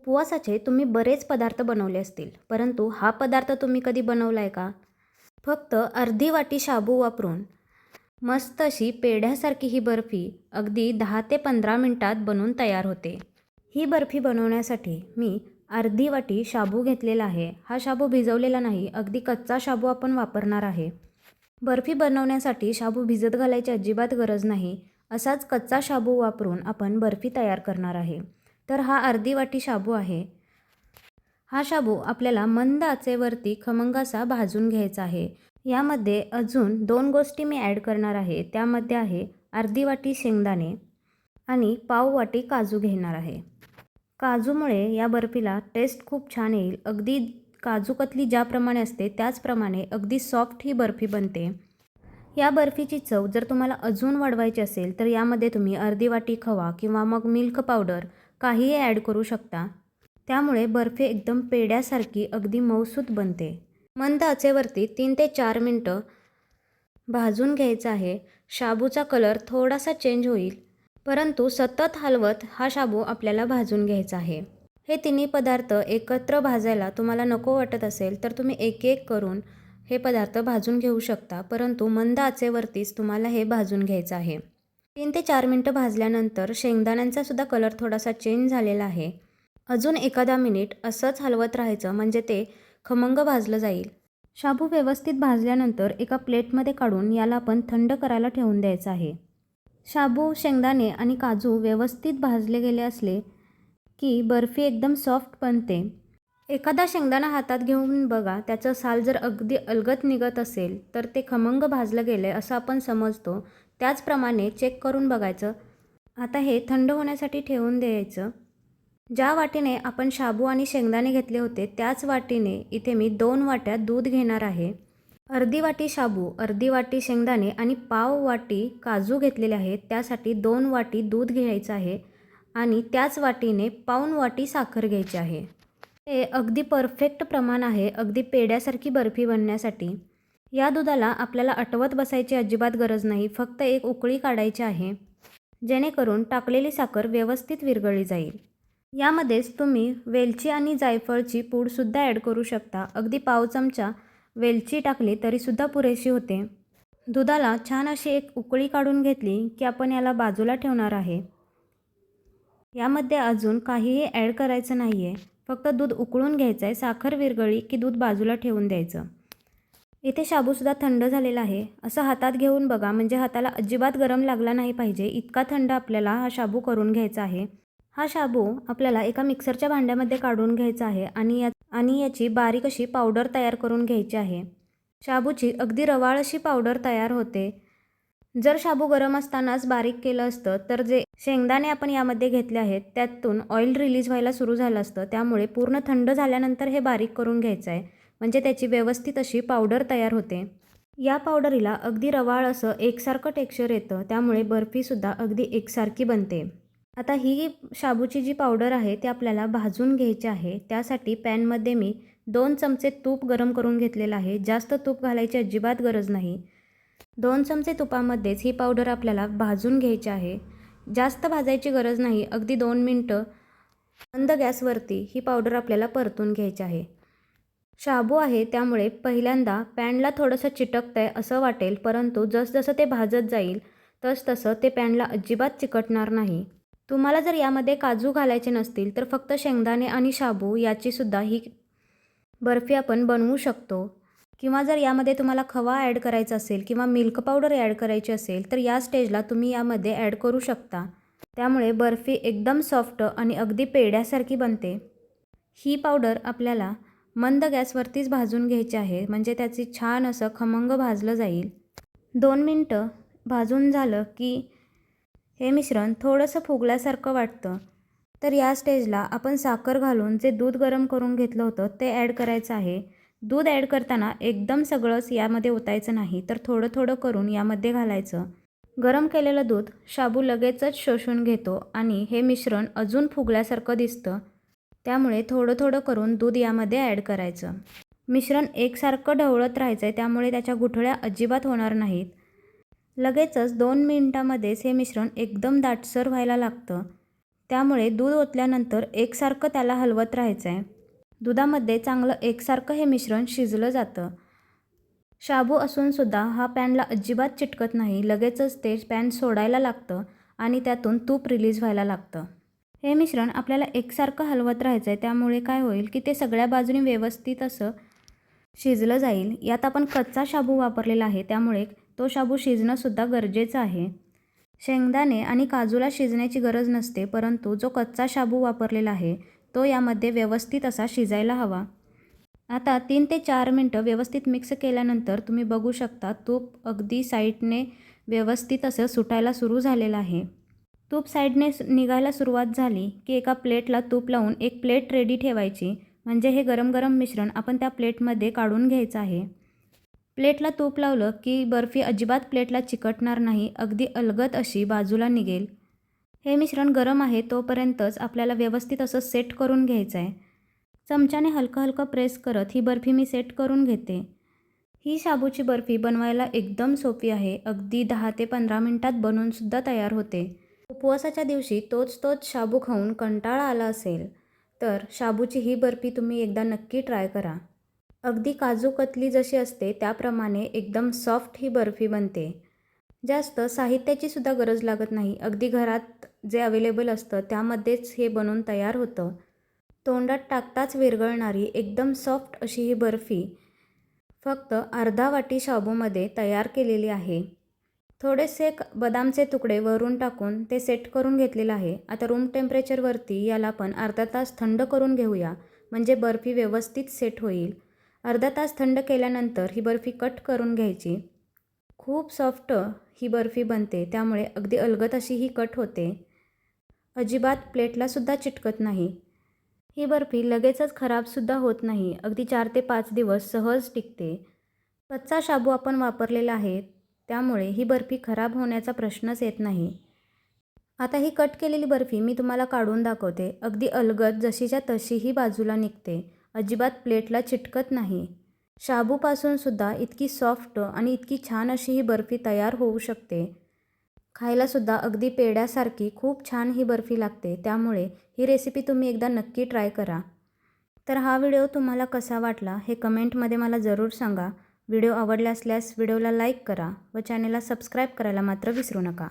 उपवासाचे तुम्ही बरेच पदार्थ बनवले असतील. परंतु हा पदार्थ तुम्ही कधी बनवला आहे का? फक्त अर्धी वाटी शाबू वापरून. मस्त अशी पेढ्यासारखी ही बर्फी अगदी दहा ते पंधरा मिनटात बनवून तयार होते. ही बर्फी बनवण्यासाठी मी अर्धी वाटी शाबू घेतलेला आहे. हा शाबू भिजवलेला नाही अगदी कच्चा शाबू आपण वापरणार आहे. बर्फी बनवण्यासाठी शाबू भिजत घालायची अजिबात गरज नाही. असाच कच्चा शाबू वापरून आपण बर्फी तयार करणार आहे. तर हा अर्धी वाटी शाबू आहे. हा शाबू आपल्याला मंद आचेवरती खमंगासा भाजून घ्यायचा आहे. यामध्ये अजून दोन गोष्टी मी ॲड करणार आहे. त्यामध्ये आहे अर्धी वाटी शेंगदाणे आणि पाव वाटी काजू घेणार आहे. काजूमुळे या बर्फीला टेस्ट खूप छान येईल. अगदी काजू कतली ज्याप्रमाणे असते त्याचप्रमाणे अगदी सॉफ्ट ही बर्फी बनते. या बर्फीची चव जर तुम्हाला अजून वाढवायची असेल तर यामध्ये तुम्ही अर्धी वाटी खवा किंवा मग मिल्क पावडर काहीही ॲड करू शकता. त्यामुळे बर्फी एकदम पेड्यासारखी अगदी मऊसूत बनते. मंद आचेवरती तीन ते चार मिनटं भाजून घ्यायचं आहे. शाबूचा कलर थोडासा चेंज होईल. परंतु सतत हलवत हा शाबू आपल्याला भाजून घ्यायचा आहे. हे तिन्ही पदार्थ एकत्र भाजायला तुम्हाला नको वाटत असेल तर तुम्ही एक एक करून हे पदार्थ भाजून घेऊ शकता. परंतु मंद आचेवरतीच तुम्हाला हे भाजून घ्यायचं आहे. तीन ते चार मिनटं भाजल्यानंतर शेंगदाण्यांचा सुद्धा कलर थोडासा चेंज झालेला आहे. अजून एखादा मिनिट असंच हलवत राहायचं म्हणजे ते खमंग भाजलं जाईल. शाबू व्यवस्थित भाजल्यानंतर एका प्लेटमध्ये काढून याला आपण थंड करायला ठेवून द्यायचं आहे. शाबू शेंगदाणे आणि काजू व्यवस्थित भाजले गेले असले की बर्फी एकदम सॉफ्ट बनते. एखादा शेंगदाणा हातात घेऊन बघा त्याचं साल जर अगदी अलगत निघत असेल तर ते खमंग भाजलं गेलं आहे असं आपण समजतो. त्याचप्रमाणे चेक करून बघायचं. आता हे थंड होण्यासाठी ठेवून द्यायचं. ज्या वाटीने आपण शाबू आणि शेंगदाणे घेतले होते त्याच वाटीने इथे मी दोन वाट्या दूध घेणार आहे. अर्धी वाटी शाबू अर्धी वाटी शेंगदाणे आणि पाव वाटी काजू घेतलेले आहेत त्यासाठी दोन वाटी दूध घ्यायचं आहे आणि त्याच वाटीने पाऊन वाटी साखर घ्यायची आहे. हे अगदी परफेक्ट प्रमाण आहे. अगदी पेड्यासारखी बर्फी बनण्यासाठी. या दुधाला आपल्याला आटवत बसायची अजिबात गरज नाही फक्त एक उकळी काढायची आहे जेणेकरून टाकलेली साखर व्यवस्थित विरघळली जाईल. यामध्येच तुम्ही वेलची आणि जायफळची पूडसुद्धा ॲड करू शकता. अगदी पाव चमचा वेलची टाकली तरीसुद्धा पुरेशी होते. दुधाला छान अशी एक उकळी काढून घेतली की आपण याला बाजूला ठेवणार आहे. यामध्ये अजून काहीही ॲड करायचं नाही आहे फक्त दूध उकळून घ्यायचं आहे साखर विरगळी की दूध बाजूला ठेवून द्यायचं. इथे शाबूसुद्धा थंड झालेला आहे. असं हातात घेऊन बघा म्हणजे हाताला अजिबात गरम लागला नाही पाहिजे इतका थंड आपल्याला हा शाबू करून घ्यायचा आहे. हा शाबू आपल्याला एका मिक्सरच्या भांड्यामध्ये काढून घ्यायचा आहे आणि या आणि याची बारीक अशी पावडर तयार करून घ्यायची आहे. शाबूची अगदी रवाळ अशी पावडर तयार होते. जर शाबू गरम असतानाच बारीक केलं असतं तर जे शेंगदाणे आपण यामध्ये घेतले आहेत त्यातून ऑइल रिलीज व्हायला सुरू झालं असतं. त्यामुळे पूर्ण थंड झाल्यानंतर हे बारीक करून घ्यायचं आहे. म्हणजे त्याची व्यवस्थित अशी पावडर तयार होते. या पावडरीला अगदी रवाळ असं एकसारखं टेक्स्चर येतं त्यामुळे बर्फीसुद्धा अगदी एकसारखी बनते. आता ही शाबूची जी पावडर आहे ती आपल्याला भाजून घ्यायची आहे. त्यासाठी पॅनमध्ये मी दोन चमचे तूप गरम करून घेतलेलं आहे. जास्त तूप घालायची अजिबात गरज नाही. दोन चमचे तुपामध्येच ही पावडर आपल्याला भाजून घ्यायची आहे. जास्त भाजायची गरज नाही. अगदी दोन मिनटं मंद गॅसवरती ही पावडर आपल्याला परतून घ्यायची आहे. शाबू आहे त्यामुळे पहिल्यांदा पॅनला थोडंसं चिटकतं आहे असं वाटेल परंतु जसजसं ते भाजत जाईल तसतसं ते पॅनला अजिबात चिकटणार नाही. तुम्हाला जर यामध्ये काजू घालायचे नसतील तर फक्त शेंगदाणे आणि शाबू याचीसुद्धा ही बर्फी आपण बनवू शकतो. किंवा जर यामध्ये तुम्हाला खवा ॲड करायचा असेल किंवा मिल्क पावडर ॲड करायची असेल तर या स्टेजला तुम्ही यामध्ये ॲड करू शकता. त्यामुळे बर्फी एकदम सॉफ्ट आणि अगदी पेड्यासारखी बनते. ही पावडर आपल्याला मंद गॅसवरतीच भाजून घ्यायची आहे म्हणजे त्याची छान असं खमंग भाजलं जाईल. दोन मिनटं भाजून झालं की हे मिश्रण थोडंसं फुगल्यासारखं वाटतं. तर या स्टेजला आपण साखर घालून जे दूध गरम करून घेतलं होतं ते ॲड करायचं आहे. दूध ॲड करताना एकदम सगळंच यामध्ये ओतायचं नाही तर थोडं थोडं करून यामध्ये घालायचं. गरम केलेलं दूध शाबू लगेचच शोषून घेतो आणि हे मिश्रण अजून फुगल्यासारखं दिसतं. त्यामुळे थोडं थोडं करून दूध यामध्ये ॲड करायचं. मिश्रण एकसारखं ढवळत राहायचं आहे त्यामुळे त्याच्या गुठळ्या अजिबात होणार नाहीत. लगेचच दोन मिनटामध्येच हे मिश्रण एकदम दाटसर व्हायला लागतं. त्यामुळे दूध ओतल्यानंतर एकसारखं त्याला हलवत राहायचं आहे दुधामध्ये चांगलं एकसारखं हे मिश्रण शिजलं जातं. शाबू असूनसुद्धा हा पॅनला अजिबात चिटकत नाही लगेचच ते पॅन सोडायला लागतं आणि त्यातून तूप रिलीज व्हायला लागतं. हे मिश्रण आपल्याला एकसारखं हलवत राहायचं आहे त्यामुळे काय होईल की ते सगळ्या बाजूने व्यवस्थित असं शिजलं जाईल. यात आपण कच्चा शाबू वापरलेला आहे. त्यामुळे तो शाबू शिजणंसुद्धा गरजेचं आहे. शेंगदाणे आणि काजूला शिजण्याची गरज नसते परंतु जो कच्चा शाबू वापरलेला आहे तो यामध्ये व्यवस्थित असा शिजायला हवा. आता तीन ते चार मिनटं व्यवस्थित मिक्स केल्यानंतर तुम्ही बघू शकता तूप अगदी साईडने व्यवस्थित असं सुटायला सुरू झालेलं आहे. तूप साईडने निघायला सुरुवात झाली की एका प्लेटला तूप लावून एक प्लेट रेडी ठेवायची. म्हणजे हे गरम गरम मिश्रण आपण त्या प्लेटमध्ये काढून घ्यायचं आहे. प्लेटला तूप लावलं की बर्फी अजिबात प्लेटला चिकटणार नाही अगदी अलगद अशी बाजूला निघेल. हे मिश्रण गरम आहे तोपर्यंतच आपल्याला व्यवस्थित असं सेट करून घ्यायचं आहे चमच्याने हलकं हलकं प्रेस करत ही बर्फी मी सेट करून घेते. ही शाबूची बर्फी बनवायला एकदम सोपी आहे अगदी दहा ते पंधरा मिनटात बनवूनसुद्धा तयार होते. उपवासाच्या दिवशी तोच तोच शाबू खाऊन कंटाळा आला असेल तर शाबूची ही बर्फी तुम्ही एकदा नक्की ट्राय करा. अगदी काजू कतली जशी असते त्याप्रमाणे एकदम सॉफ्ट ही बर्फी बनते. जास्त साहित्याची सुद्धा गरज लागत नाही. अगदी घरात जे अवेलेबल असतं त्यामध्येच हे बनवून तयार होतं. तोंडात टाकताच विरघळणारी एकदम सॉफ्ट अशी ही बर्फी फक्त अर्धा वाटी शाबूमध्ये तयार केलेली आहे. थोडेसे बदामचे तुकडे वरून टाकून ते सेट करून घेतलेलं आहे. आता रूम टेम्परेचरवरती याला आपण अर्धा तास थंड करून घेऊया. म्हणजे बर्फी व्यवस्थित सेट होईल. अर्धा तास थंड केल्यानंतर ही बर्फी कट करून घ्यायची. खूप सॉफ्ट ही बर्फी बनते. त्यामुळे अगदी अलगत अशी ही कट होते. अजिबात प्लेटलासुद्धा चिटकत नाही. ही बर्फी लगेचच खराबसुद्धा होत नाही. अगदी चार ते पाच दिवस सहज टिकते. कच्चा शाबू आपण वापरलेला आहे. त्यामुळे ही बर्फी खराब होण्याचा प्रश्नच येत नाही. आता ही कट केलेली बर्फी मी तुम्हाला काढून दाखवते. अगदी अलगद जशीच्या तशीही बाजूला निघते. अजिबात प्लेटला चिटकत नाही. शाबूपासूनसुद्धा इतकी सॉफ्ट आणि इतकी छान अशी ही बर्फी तयार होऊ शकते. खायलासुद्धा अगदी पेड्यासारखी खूप छान ही बर्फी लागते. त्यामुळे ही रेसिपी तुम्ही एकदा नक्की ट्राय करा. तर हा व्हिडिओ तुम्हाला कसा वाटला हे कमेंटमध्ये मला जरूर सांगा. व्हिडिओ आवडला असल्यास व्हिडिओला लाईक करा व चॅनेलला सबस्क्राईब करायला मात्र विसरू नका.